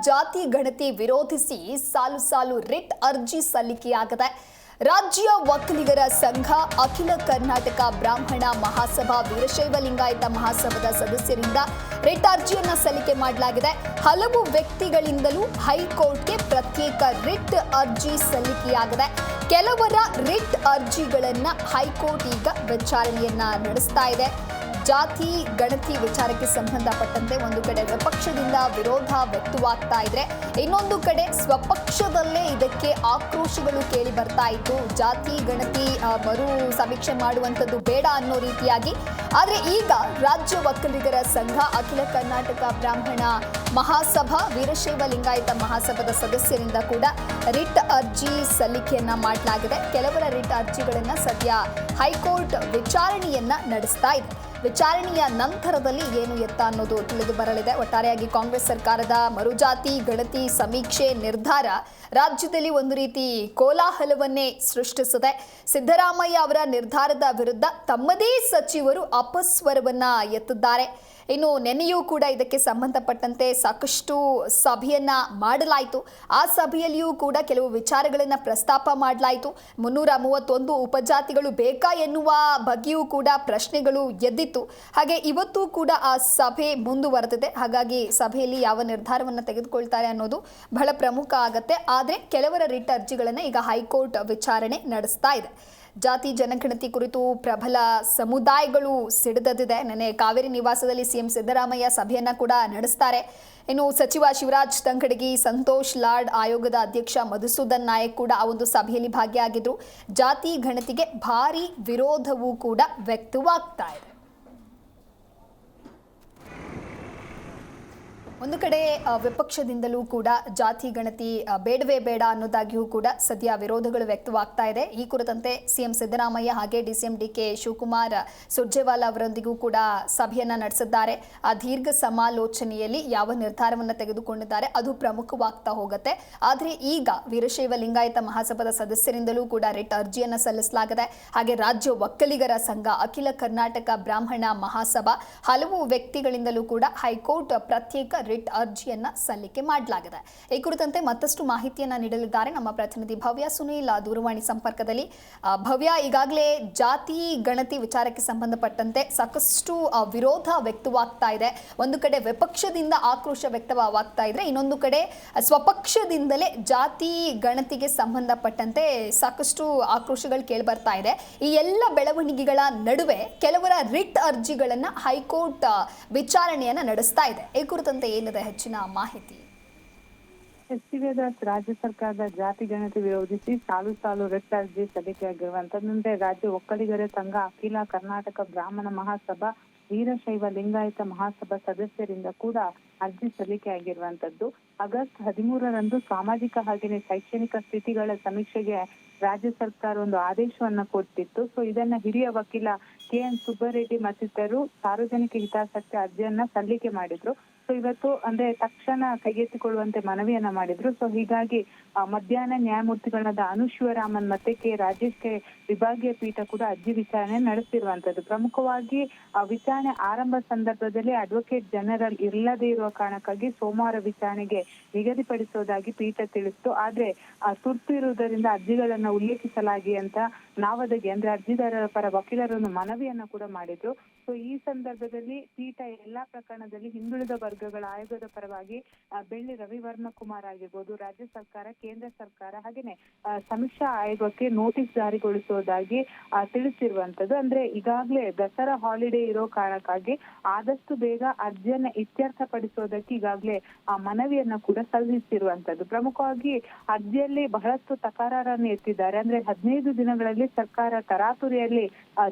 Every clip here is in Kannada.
ಜಾತಿ ಗಣತಿ ವಿರೋಧಿಸಿ ಸಾಲು ಸಾಲು ರಿಟ್ ಅರ್ಜಿ ಸಲ್ಲಿಕೆಯಾಗಿದೆ ರಾಜ್ಯ ವಕೀಲಿಗರ ಸಂಘ ಅಖಿಲ ಕರ್ನಾಟಕ ಬ್ರಾಹ್ಮಣ ಮಹಾಸಭಾ ವೀರಶೈವ ಲಿಂಗಾಯತ ಮಹಾಸಭಾದ ಸದಸ್ಯರಿಂದ ರಿಟ್ ಅರ್ಜಿಯನ್ನ ಸಲ್ಲಿಕೆ ಮಾಡಲಾಗಿದೆ. ಹಲವು ವ್ಯಕ್ತಿಗಳಿಂದಲೂ ಹೈಕೋರ್ಟ್ಗೆ ಪ್ರತ್ಯೇಕ ರಿಟ್ ಅರ್ಜಿ ಸಲ್ಲಿಕೆಯಾಗಿದೆ. ಕೆಲವರ ರಿಟ್ ಅರ್ಜಿಗಳನ್ನ ಹೈಕೋರ್ಟ್ ಈಗ ವಿಚಾರಣೆಯನ್ನ ನಡೆಸ್ತಾ ಇದೆ. ಜಾತಿ, ಗಣತಿ ವಿಚಾರಕ್ಕೆ ಸಂಬಂಧಪಟ್ಟಂತೆ ಒಂದು ಕಡೆ ವಿಪಕ್ಷದಿಂದ ವಿರೋಧ ವ್ಯಕ್ತವಾಗ್ತಾ ಇದ್ರೆ ಇನ್ನೊಂದು ಕಡೆ ಸ್ವಪಕ್ಷದಲ್ಲೇ ಇದಕ್ಕೆ ಆಕ್ರೋಶಗಳು ಕೇಳಿ ಬರ್ತಾ ಇತ್ತು. ಜಾತಿ, ಗಣತಿ ಮರು ಸಮೀಕ್ಷೆ ಮಾಡುವಂಥದ್ದು ಬೇಡ ಅನ್ನೋ ರೀತಿಯಾಗಿ. ಆದರೆ ಈಗ ರಾಜ್ಯ ಒಕ್ಕಲಿಗರ ಸಂಘ, ಅಖಿಲ ಕರ್ನಾಟಕ ಬ್ರಾಹ್ಮಣ ಮಹಾಸಭಾ, ವೀರಶೈವ ಲಿಂಗಾಯತ ಮಹಾಸಭಾದ ಸದಸ್ಯರಿಂದ ಕೂಡ ರಿಟ್ ಅರ್ಜಿ ಸಲ್ಲಿಕೆಯನ್ನ ಮಾಡಲಾಗಿದೆ. ಕೆಲವರ ರಿಟ್ ಅರ್ಜಿಗಳನ್ನು ಸದ್ಯ ಹೈಕೋರ್ಟ್ ವಿಚಾರಣೆಯನ್ನ ನಡೆಸ್ತಾ ಇದೆ. ವಿಚಾರಣೆಯ ನಂತರದಲ್ಲಿ ಏನು ಎತ್ತ ಅನ್ನೋದು ತಿಳಿದು ಬರಲಿದೆ. ಒಟ್ಟಾರೆಯಾಗಿ ಕಾಂಗ್ರೆಸ್ ಸರ್ಕಾರದ ಮರುಜಾತಿ, ಗಣತಿ, ಸಮೀಕ್ಷೆ, ನಿರ್ಧಾರ ರಾಜ್ಯದಲ್ಲಿ ಒಂದು ರೀತಿ ಕೋಲಾಹಲವನ್ನೇ ಸೃಷ್ಟಿಸಿದೆ. ಸಿದ್ದರಾಮಯ್ಯ ಅವರ ನಿರ್ಧಾರದ ವಿರುದ್ಧ ತಮ್ಮದೇ ಸಚಿವರು ಅಪಸ್ವರವನ್ನ ಎತ್ತಿದ್ದಾರೆ. ಇನ್ನು ನೆನೆಯೂ ಕೂಡ ಇದಕ್ಕೆ ಸಂಬಂಧಪಟ್ಟಂತೆ ಸಾಕಷ್ಟು ಸಭೆಯನ್ನ ಮಾಡಲಾಯಿತು. ಆ ಸಭೆಯಲ್ಲಿಯೂ ಕೂಡ ಕೆಲವು ವಿಚಾರಗಳನ್ನು ಪ್ರಸ್ತಾಪ ಮಾಡಲಾಯಿತು. ಮುನ್ನೂರ ಮೂವತ್ತೊಂದು ಉಪಜಾತಿಗಳು ಬೇಕಾ ಎನ್ನುವ ಬಗ್ಗೆಯೂ ಕೂಡ ಪ್ರಶ್ನೆಗಳು ಎದ್ದಿತ್ತು. ಹಾಗೆ ಇವತ್ತು ಕೂಡ ಆ ಸಭೆ ಮುಂದುವರೆದಿದೆ. ಹಾಗಾಗಿ ಸಭೆಯಲ್ಲಿ ಯಾವ ನಿರ್ಧಾರವನ್ನು ತೆಗೆದುಕೊಳ್ತಾರೆ ಅನ್ನೋದು ಬಹಳ ಪ್ರಮುಖ ಆಗತ್ತೆ. ಆದರೆ ಕೆಲವರ ರಿಟ್ ಅರ್ಜಿಗಳನ್ನು ಈಗ ಹೈಕೋರ್ಟ್ ವಿಚಾರಣೆ ನಡೆಸ್ತಾ ಇದೆ. ಜಾತಿ, ಜನಗಣತಿ ಕುರಿತು ಪ್ರಬಲ ಸಮುದಾಯಗಳು ಸಿಡಿದದಿದೆ ನೆನೆ ಕಾವೇರಿ ನಿವಾಸದಲ್ಲಿ ಸಿಎಂ ಸಿದ್ದರಾಮಯ್ಯ ಸಭೆಯನ್ನ ಕೂಡ ನಡೆಸ್ತಾರೆ. ಇನ್ನು ಸಚಿವ ಶಿವರಾಜ್ ತಂಗಡಗಿ, ಸಂತೋಷ್ ಲಾಡ್ ಆಯೋಗದ ಅಧ್ಯಕ್ಷ ಮಧುಸೂದನ್ ನಾಯಕ್ ಕೂಡ ಆ ಒಂದು ಸಭೆಯಲ್ಲಿ ಭಾಗಿಯಾಗಿದ್ರು. ಜಾತಿ, ಗಣತಿಗೆ ಭಾರಿ ವಿರೋಧವೂ ಕೂಡ ವ್ಯಕ್ತವಾಗ್ತಾ ಇದೆ. ಒಂದು ಕಡೆ ವಿಪಕ್ಷದಿಂದಲೂ ಕೂಡ ಜಾತಿ ಗಣತಿ ಬೇಡವೇ ಬೇಡ ಅನ್ನೋದಾಗಿಯೂ ಕೂಡ ಸದ್ಯ ವಿರೋಧಗಳು ವ್ಯಕ್ತವಾಗ್ತಾ ಇದೆ. ಈ ಕುರಿತಂತೆ ಸಿಎಂ ಸಿದ್ದರಾಮಯ್ಯ ಹಾಗೆ DCM D K Shivakumar, Surjewala ಅವರೊಂದಿಗೂ ಕೂಡ ಸಭೆಯನ್ನ ನಡೆಸಿದ್ದಾರೆ. ಆ ದೀರ್ಘ ಸಮಾಲೋಚನೆಯಲ್ಲಿ ಯಾವ ನಿರ್ಧಾರವನ್ನು ತೆಗೆದುಕೊಂಡಿದ್ದಾರೆ ಅದು ಪ್ರಮುಖವಾಗ್ತಾ ಹೋಗುತ್ತೆ. ಆದರೆ ಈಗ ವೀರಶೈವ ಲಿಂಗಾಯತ ಮಹಾಸಭಾದ ಸದಸ್ಯರಿಂದಲೂ ಕೂಡ ರಿಟ್ ಅರ್ಜಿಯನ್ನು ಸಲ್ಲಿಸಲಾಗಿದೆ, ಹಾಗೆ ರಾಜ್ಯ ಒಕ್ಕಲಿಗರ ಸಂಘ, ಅಖಿಲ ಕರ್ನಾಟಕ ಬ್ರಾಹ್ಮಣ ಮಹಾಸಭಾ, ಹಲವು ವ್ಯಕ್ತಿಗಳಿಂದಲೂ ಕೂಡ ಹೈಕೋರ್ಟ್ ಪ್ರತ್ಯೇಕ ರಿಟ್ ಅರ್ಜಿಯನ್ನ ಸಲ್ಲಿಕೆ ಮಾಡಲಾಗಿದೆ. ಈ ಕುರಿತಂತೆ ಮತ್ತಷ್ಟು ಮಾಹಿತಿಯನ್ನ ನೀಡಲಿದ್ದಾರೆ ನಮ್ಮ ಪ್ರತಿನಿಧಿ ಭವ್ಯ ಸುನೀಲ್ ದೂರವಾಣಿ ಸಂಪರ್ಕದಲ್ಲಿ. ಭವ್ಯ, ಈಗಾಗಲೇ ಜಾತಿ, ಗಣತಿ ವಿಚಾರಕ್ಕೆ ಸಂಬಂಧಪಟ್ಟಂತೆ ಸಾಕಷ್ಟು ವಿರೋಧ ವ್ಯಕ್ತವಾಗ್ತಾ ಇದೆ. ಒಂದು ಕಡೆ ವಿಪಕ್ಷದಿಂದ ಆಕ್ರೋಶ ವ್ಯಕ್ತವಾಗ್ತಾ ಇದ್ರೆ, ಇನ್ನೊಂದು ಕಡೆ ಸ್ವಪಕ್ಷದಿಂದಲೇ ಜಾತಿ, ಗಣತಿಗೆ ಸಂಬಂಧಪಟ್ಟಂತೆ ಸಾಕಷ್ಟು ಆಕ್ರೋಶಗಳು ಕೇಳಿ ಬರ್ತಾ ಇದೆ. ಈ ಎಲ್ಲ ಬೆಳವಣಿಗೆಗಳ ನಡುವೆ ಕೆಲವರ ರಿಟ್ ಅರ್ಜಿಗಳನ್ನ ಹೈಕೋರ್ಟ್ ವಿಚಾರಣೆಯನ್ನ ನಡೆಸ್ತಾ ಇದೆ. ಈ ಕುರಿತಂತೆ ಏನಿದೆ ಹೆಚ್ಚಿನ ಮಾಹಿತಿ. ರಾಜ್ಯ ಸರ್ಕಾರದ ಜಾತಿ ಗಣತಿ ವಿರೋಧಿಸಿ ಸಾಲು ಸಾಲು ರಿಟ್ ಅರ್ಜಿ ಸಲ್ಲಿಕೆಯಾಗಿರುವಂತಂದ್ರೆ ರಾಜ್ಯ ಒಕ್ಕಲಿಗರ ಸಂಘ ಅಖಿಲ ಕರ್ನಾಟಕ ಬ್ರಾಹ್ಮಣ ಮಹಾಸಭಾ ವೀರಶೈವ ಲಿಂಗಾಯತ ಮಹಾಸಭಾ ಸದಸ್ಯರಿಂದ ಕೂಡ ಅರ್ಜಿ ಸಲ್ಲಿಕೆಯಾಗಿರುವಂತದ್ದು ಆಗಸ್ಟ್ ಹದಿಮೂರರಂದು ಸಾಮಾಜಿಕ ಹಾಗೆಯೇ ಶೈಕ್ಷಣಿಕ ಸ್ಥಿತಿಗಳ ಸಮೀಕ್ಷೆಗೆ ರಾಜ್ಯ ಸರ್ಕಾರ ಒಂದು ಆದೇಶವನ್ನ ಕೊಟ್ಟಿತ್ತು. ಸೊ, ಇದನ್ನ ಹಿರಿಯ ವಕೀಲ ಕೆ ಎನ್ ಸುಬ್ಬರೆಡ್ಡಿ ಮತ್ತಿತರರು ಸಾರ್ವಜನಿಕ ಹಿತಾಸಕ್ತಿ ಅರ್ಜಿಯನ್ನ ಸಲ್ಲಿಕೆ ಮಾಡಿದ್ರು. ಸೊ ಇವತ್ತು ಅಂದ್ರೆ ತಕ್ಷಣ ಕೈಗೆತ್ತಿಕೊಳ್ಳುವಂತೆ ಮನವಿಯನ್ನ ಮಾಡಿದ್ರು. ಸೊ ಹೀಗಾಗಿ ಮಧ್ಯಾಹ್ನ ನ್ಯಾಯಮೂರ್ತಿಗಳಾದ ಅನು ಶಿವರಾಮನ್ ಮತ್ತೆ ಕೆ. ರಾಜೇಶ್ ಕೆ ವಿಭಾಗೀಯ ಪೀಠ ಕೂಡ ಅರ್ಜಿ ವಿಚಾರಣೆ ನಡೆಸಿರುವಂತದ್ದು ಪ್ರಮುಖವಾಗಿ ವಿಚಾರಣೆ ಆರಂಭ ಸಂದರ್ಭದಲ್ಲಿ ಅಡ್ವೊಕೇಟ್ ಜನರಲ್ ಇಲ್ಲದೇ ಇರುವ ಕಾರಣಕ್ಕಾಗಿ ಸೋಮವಾರ ವಿಚಾರಣೆಗೆ ನಿಗದಿಪಡಿಸುವುದಾಗಿ ಪೀಠ ತಿಳಿಸಿತು ಆದ್ರೆ ತುರ್ತು ಇರುವುದರಿಂದ ಅರ್ಜಿಗಳನ್ನ ಉಲ್ಲೇಖಿಸಲಾಗಿ ಅಂತ ನಾವದಗಿ, ಅಂದ್ರೆ ಅರ್ಜಿದಾರರ ಪರ ವಕೀಲರನ್ನು ಮನವಿಯನ್ನ ಕೂಡ ಮಾಡಿದ್ರು. ಸೊ ಈ ಸಂದರ್ಭದಲ್ಲಿ ಪೀಠ ಎಲ್ಲಾ ಪ್ರಕರಣದಲ್ಲಿ ಹಿಂದುಳಿದ ವರ್ಗಗಳ ಆಯೋಗದ ಪರವಾಗಿ ಬೆಳ್ಳಿ ರವಿವರ್ಮ ಕುಮಾರ್ ಆಗಿರ್ಬೋದು ರಾಜ್ಯ ಸರ್ಕಾರ ಕೇಂದ್ರ ಸರ್ಕಾರ ಹಾಗೇನೆ ಸಮೀಕ್ಷಾ ಆಯೋಗಕ್ಕೆ ನೋಟಿಸ್ ಜಾರಿಗೊಳಿಸುವುದಾಗಿ ತಿಳಿಸಿರುವಂತದ್ದು ಅಂದ್ರೆ ಈಗಾಗ್ಲೇ ದಸರಾ ಹಾಲಿಡೇ ಇರೋ ಕಾರಣಕ್ಕಾಗಿ ಆದಷ್ಟು ಬೇಗ ಅರ್ಜಿಯನ್ನ ಇತ್ಯರ್ಥಪಡಿಸೋದಕ್ಕೆ ಈಗಾಗಲೇ ಆ ಮನವಿಯನ್ನ ಕೂಡ ಸಲ್ಲಿಸಿರುವಂತದ್ದು ಪ್ರಮುಖವಾಗಿ ಅರ್ಜಿಯಲ್ಲಿ ಬಹಳಷ್ಟು ತಕರಾರನ್ನು ಎತ್ತಿದ್ದಾರೆ. ಅಂದ್ರೆ ಹದಿನೈದು ದಿನಗಳಲ್ಲಿ ಸರ್ಕಾರ ತರಾತುರಿಯಲ್ಲಿ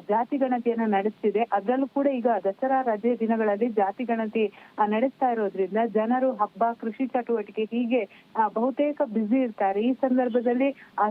ಜಾತಿ ಗಣತಿಯನ್ನ ನಡೆಸ್ತಿದೆ. ಅದರಲ್ಲೂ ಕೂಡ ಈಗ ದಸರಾ ರಜೆ ದಿನಗಳಲ್ಲಿ ಜಾತಿ ಗಣತಿ ಆ, ನಡೆಸ್ತಾ ಇರೋದ್ರಿಂದ ಜನರು ಹಬ್ಬ, ಕೃಷಿ ಚಟುವಟಿಕೆ ಹೀಗೆ ಬಹುತೇಕ ಬ್ಯುಸಿ ಇರ್ತಾರೆ. ಈ ಸಂದರ್ಭದಲ್ಲಿ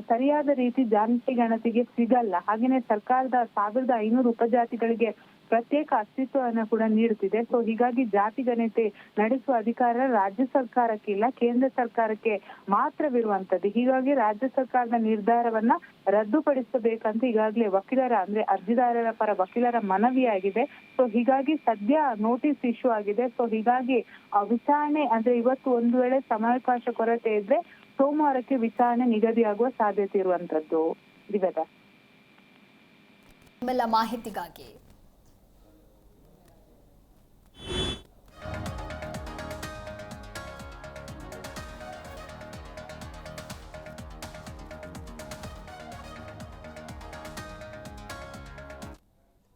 ಸರಿಯಾದ ರೀತಿ ಜಾತಿ ಗಣತಿಗೆ ಸಿಗಲ್ಲ. ಹಾಗೇನೆ ಸರ್ಕಾರದ ಸಾವಿರದ ಐನೂರು ಉಪಜಾತಿಗಳಿಗೆ ಪ್ರತ್ಯೇಕ ಅಸ್ತಿತ್ವವನ್ನು ಕೂಡ ನೀಡುತ್ತಿದೆ. ಸೊ ಹೀಗಾಗಿ ಜಾತಿ ಗಣತಿ ನಡೆಸುವ ಅಧಿಕಾರ ರಾಜ್ಯ ಸರ್ಕಾರಕ್ಕೆ ಇಲ್ಲ, ಕೇಂದ್ರ ಸರ್ಕಾರಕ್ಕೆ ಮಾತ್ರವಿರುವಂತದ್ದು ಹೀಗಾಗಿ ರಾಜ್ಯ ಸರ್ಕಾರದ ನಿರ್ಧಾರವನ್ನ ರದ್ದುಪಡಿಸಬೇಕಂತ ಈಗಾಗಲೇ ವಕೀಲರ, ಅಂದ್ರೆ ಅರ್ಜಿದಾರರ ಪರ ವಕೀಲರ ಮನವಿಯಾಗಿದೆ. ಸೊ ಹೀಗಾಗಿ ಸದ್ಯ ನೋಟಿಸ್ ಇಶ್ಯೂ ಆಗಿದೆ. ಸೊ ಹೀಗಾಗಿ ವಿಚಾರಣೆ, ಅಂದ್ರೆ ಇವತ್ತು ಒಂದು ವೇಳೆ ಸಮಯಾವಕಾಶ ಕೊರತೆ ಇದ್ರೆ ಸೋಮವಾರಕ್ಕೆ ವಿಚಾರಣೆ ನಿಗದಿಯಾಗುವ ಸಾಧ್ಯತೆ ಇರುವಂತದ್ದು ದಿವ್ಯದ. ಮಾಹಿತಿಗಾಗಿ